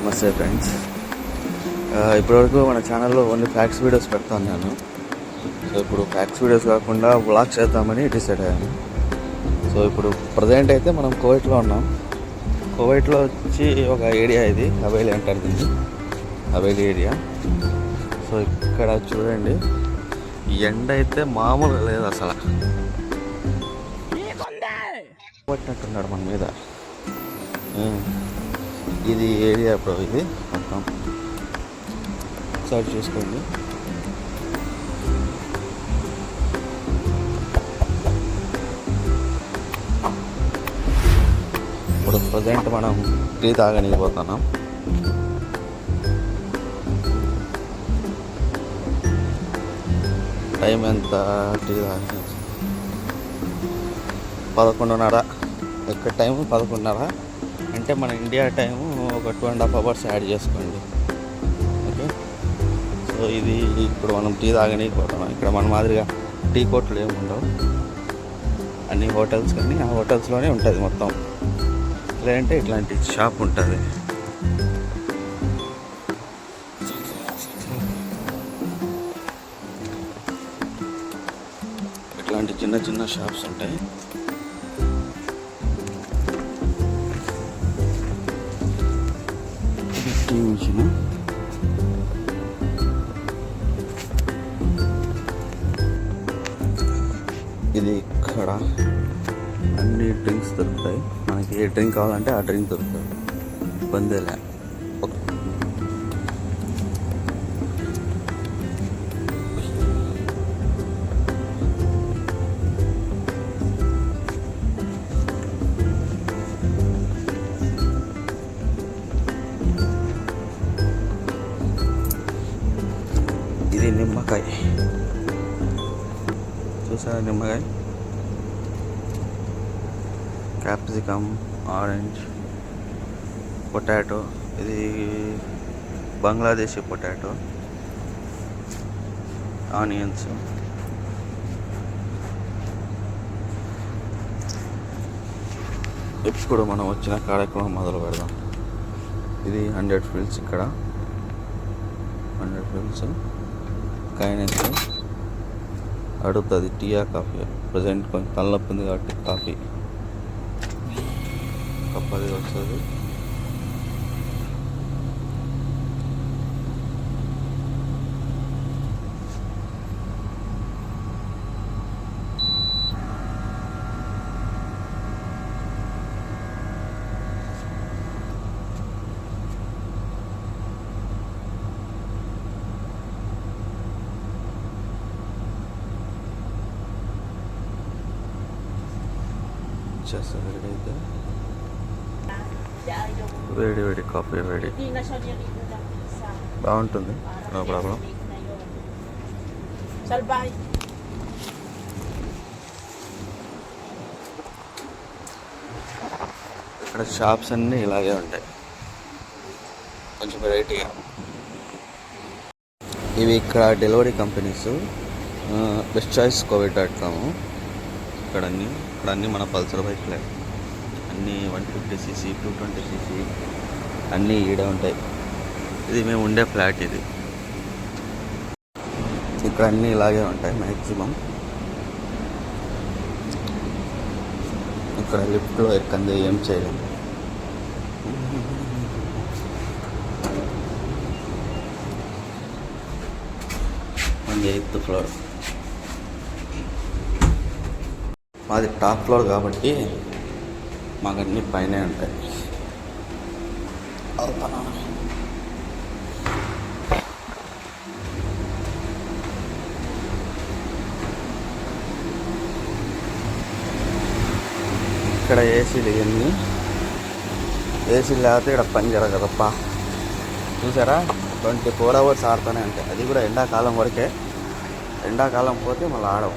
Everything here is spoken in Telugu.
నమస్తే ఫ్రెండ్స్. ఇప్పటివరకు మన ఛానల్లో ఓన్లీ ఫ్యాక్స్ వీడియోస్ పెడతాను నేను సో ఇప్పుడు ఫ్యాక్స్ వీడియోస్ కాకుండా వ్లాగ్ చేద్దామని డిసైడ్ అయ్యాను. సో ఇప్పుడు ప్రజెంట్ అయితే మనం కోవైట్లో ఉన్నాం. కోవైట్లో వచ్చి ఒక ఏరియా ఇది హవేలీ అంటారు దీన్ని. హవేలీ ఏరియా. సో ఇక్కడ చూడండి ఎండ అయితే మామూలుగా లేదు అసలు. పట్టినట్టున్నాడు మన మీద. ఇది ఏరియా బ్రో ఇది మొత్తం. ఒకసారి చూసుకోండి. ఇప్పుడు ప్రజెంట్ మనం టీ తాగనికి పోతున్నాం. టైం ఎంత టీ తాగని పదకొండున్నర. ఇక్కడ టైం పదకొండున్నర. అంటే మన ఇండియా టైము ఒక two and half hours add చేసుకోండి. ఓకే సో ఇది ఇప్పుడు మనం టీ తాగనీకి పోతున్నాం ఇక్కడ మన మాదిరిగా టీ కోట్లు ఏమి ఉండవు. అన్ని హోటల్స్ కానీ ఆ హోటల్స్లోనే ఉంటుంది మొత్తం. లేదంటే ఇట్లాంటి షాప్ ఉంటుంది. ఇట్లాంటి చిన్న చిన్న షాప్స్ ఉంటాయి. మిషన్ ఇది ఇక్కడ. అన్ని డ్రింక్స్ దొరుకుతాయి. మనకి ఏ డ్రింక్ కావాలంటే ఆ డ్రింక్ దొరుకుతుంది. ఇబ్బందిలే ఇది నిమ్మకాయ. చూసారా నిమ్మకాయ? Capsicum orange potato. ఇది బంగ్లాదేశీ పొటాటో. ఆనియన్స్. ఇప్పుడు మనం వచ్చిన కార్యక్రమం మొదలు పెడదాం. ఇది హండ్రెడ్ ఫీల్డ్స్ ఇక్కడ. Hundred fields. కైనెస్ అడుగుతుంది టీయా కాఫీ. ప్రజెంట్ కొంచెం తలనొప్పింది కాబట్టి కాఫీ. కప్పది వస్తుంది. అయితే. వేడి వేడి కాఫీ isa. బాగుంటుంది నో ప్రాబ్లం. ఇక్కడ షాప్స్ అన్నీ ఇలాగే ఉంటాయి. కొంచెం వెరైటీగా ఇవి ఇక్కడ delivery companies best choice Covid dot com ఇక్కడ అన్ని ఇక్కడ అన్నీ మన పల్సర్ బైక్లే. అన్నీ one fifty CC two twenty CC అన్నీ ఈడే ఉంటాయి. ఇది మేము ఉండే ఫ్లాట్ ఇది. ఇక్కడ అన్నీ ఇలాగే ఉంటాయి మ్యాక్సిమం ఇక్కడ లిఫ్ట్లో ఎక్కంది ఏం చేయలేము మన ఎయిత్ ఫ్లోర్. మాది టాప్ ఫ్లోర్ కాబట్టి మాకు అన్ని పైన ఉంటాయి. ఇక్కడ ఏసీలు ఇవన్నీ ఏసీలు లేకపోతే ఇక్కడ పని జరగదప్ప చూసారా? ట్వంటీ ఫోర్ అవర్స్ ఆడుతూనే ఉంటాయి అది కూడా ఎండాకాలం వరకే. ఎండాకాలం పోతే మళ్ళీ ఆడవు.